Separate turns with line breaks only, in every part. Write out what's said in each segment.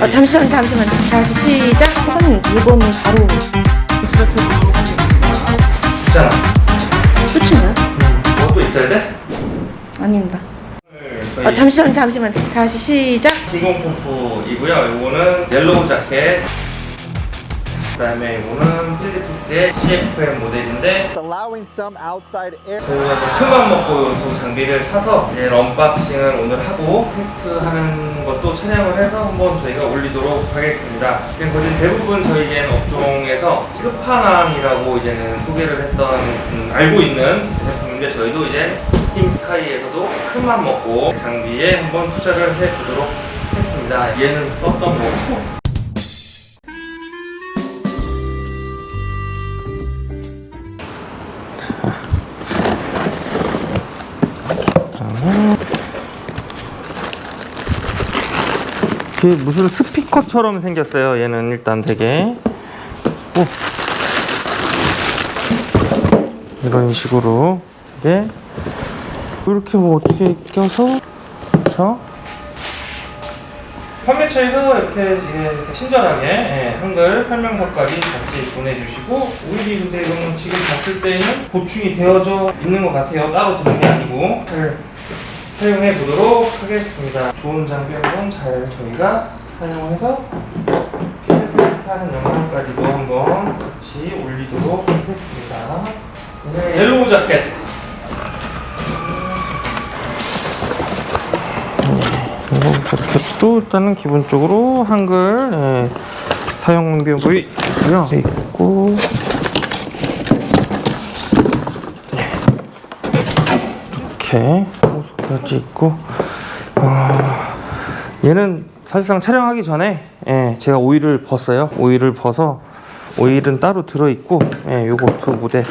아, 잠시만, 잠시만. 다시 시작. 사장님, 물건이 바로.
있잖아.
끝인가요?
뭐또 있어야 돼?
아닙니다.
저희
아, 잠시만, 잠시만. 다시 시작.
진공 펌프이고요. 요거는 옐로우 자켓. 그다음에 이거는 필드 피스의 CFM 모델인데
allowing some outside air.
저희가 좀 큰맘 먹고 두 장비를 사서 이제 언박싱을 오늘 하고 테스트하는 것도 촬영을 해서 한번 저희가 올리도록 하겠습니다. 그리고 거진 대부분 저희 이제 업종에서 끝판왕이라고 이제는 소개를 했던 음, 알고 있는 제품인데 저희도 이제 팀 스카이에서도 큰맘 먹고 장비에 한번 투자를 해보도록 했습니다. 얘는 썼던 거고 그 무슨 스피커처럼 생겼어요. 얘는 일단 되게 오. 이런 식으로 이게 이렇게 뭐 어떻게 껴서 그렇죠? 판매처에서 이렇게, 예, 이렇게 친절하게 예, 한글 설명서까지 같이 보내주시고 오일이 근데 이거는 지금 봤을 때는 보충이 되어져 있는 것 같아요. 따로 드는 게 아니고 잘 사용해 보도록 하겠습니다. 좋은 장비 한번 잘 저희가 사용해서 하는 영상까지도 한번 같이 올리도록 하겠습니다. 네, 옐로우 자켓. 옐로우 자켓도 일단은 기본적으로 한글 예, 사용 방법이 있고요. 있고 이렇게 호수까지 있고 아, 얘는 사실상 촬영하기 전에 예, 제가 오일을 벗어요. 오일을 벗어 오일은 따로 들어 있고 예, 요거 두 모델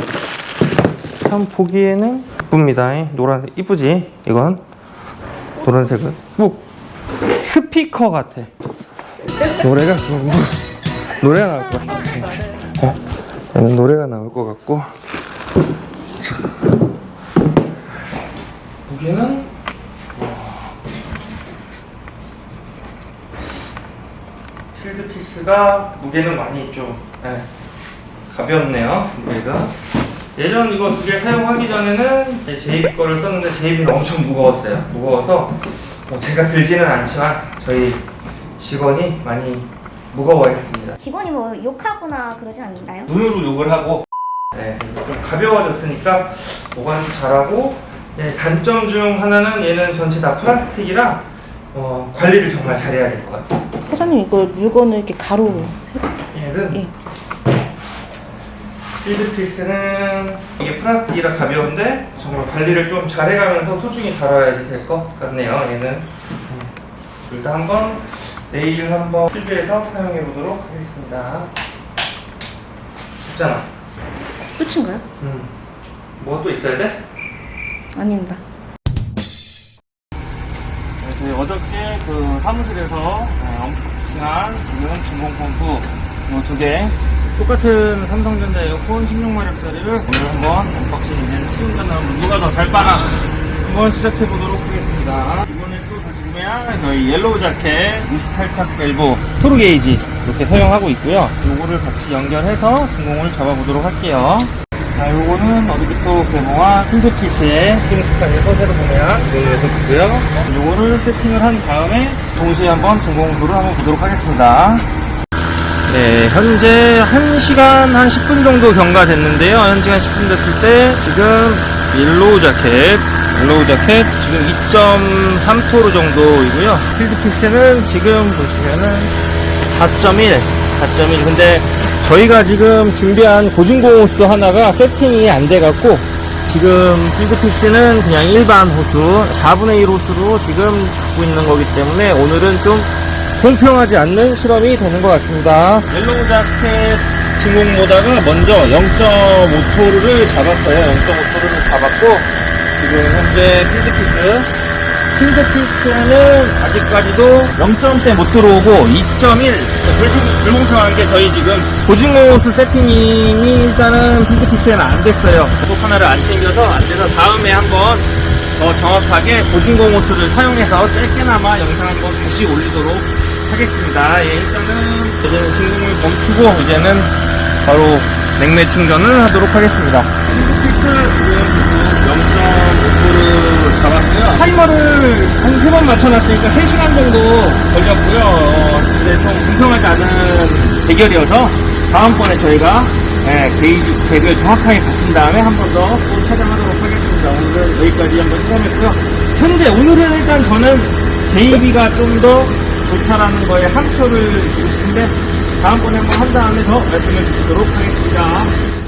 참 보기에는 이쁩니다. 예, 노란 이쁘지? 이건 노란색은 뭐 스피커 같아. 노래가 뭐, 노래가 나올 것 같습니다. 어? 얘는 노래가 나올 것 같고 무게는 필드 피스가 무게는 많이 좀 예, 가볍네요 무게가. 예전 이거 두 개 사용하기 전에는 제이비 거를 썼는데 제이비는 엄청 무거웠어요. 무거워서 뭐 제가 들지는 않지만 저희 직원이 많이 무거워했습니다.
직원이 뭐 욕하거나 그러진 않나요?
눈으로 욕을 하고 네, 좀 가벼워졌으니까 보관도 잘하고 예, 단점 중 하나는 얘는 전체 다 플라스틱이라 어, 관리를 정말 잘해야 될 것 같아요.
사장님, 이거 물건을 이렇게 가로로.
얘는
예. 필드피스는
이게 플라스틱이라 가벼운데 정말 관리를 좀 잘해가면서 소중히 다뤄야지 될 것 같네요. 얘는 둘 다 한번 내일 한번 필드에서 사용해 보도록 하겠습니다. 있잖아.
끝인가요?
음. 뭐 또 있어야 돼?
아닙니다.
네, 저희 어저께 그 사무실에서 네, 언박싱한 지금 진공펌프 이두개 똑같은 삼성전자 에어컨 16마력짜리를 오늘 한번 언박싱 이제는 시운전을 한번 누가 더 잘 빨아 한번 시작해 보도록 하겠습니다. 이번에 또 다시 구매한 저희 옐로우 자켓 무시 탈착 밸브 토르 게이지 이렇게 사용하고 있고요. 요거를 같이 연결해서 진공을 잡아보도록 할게요. 자, 요거는 어저께또 개봉한 필드피스의 킹스카에서 새로 구매한 이런 녀석이고요. 요거를 세팅을 한 다음에 동시에 한번 진공도를 한번 보도록 하겠습니다. 네, 현재 1시간 한 10분 정도 경과됐는데요. 1시간 10분 됐을 때 지금 옐로우 자켓, 옐로우 자켓 지금 2.3토르 정도이고요. 필드피스는 지금 보시면은 4.1, 4.1. 근데 저희가 지금 준비한 고진공 호스 하나가 세팅이 안 돼갖고 지금 필드피스는 그냥 일반 호수 4분의 1 호수로 지금 갖고 있는 거기 때문에 오늘은 좀 공평하지 않는 실험이 되는 것 같습니다. 옐로우 자켓 진공보다가 먼저 0.5토르를 잡았어요. 0.5토르를 잡았고 지금 현재 필드피스 필드피스는 아직까지도 0점대 못 들어오고 2.1 불공평한 게 저희 지금 고진호스 세팅이 일단은 필드피스에는 안 됐어요 구독 하나를 안 챙겨서 안 돼서 다음에 한번 더 정확하게 고진공 호스를 사용해서 짧게나마 영상 한번 다시 올리도록 하겠습니다. 예, 일단은 이제는 진공을 멈추고 이제는 바로 냉매 충전을 하도록 하겠습니다. 잡았고요. 타이머를 한 세 번 맞춰놨으니까 3시간 정도 걸렸고요. 어, 근데 좀 공평하지 않은 대결이어서 다음번에 저희가 예, 게이지 잭을 정확하게 갖춘 다음에 한 번 더 또 촬영하도록 하겠습니다. 오늘은 여기까지 한번 시험했고요. 현재 오늘은 일단 저는 JB가 좀 더 좋다라는 거에 한 표를 주고 싶은데 다음번에 한번 한 다음에 더 말씀을 드리도록 하겠습니다.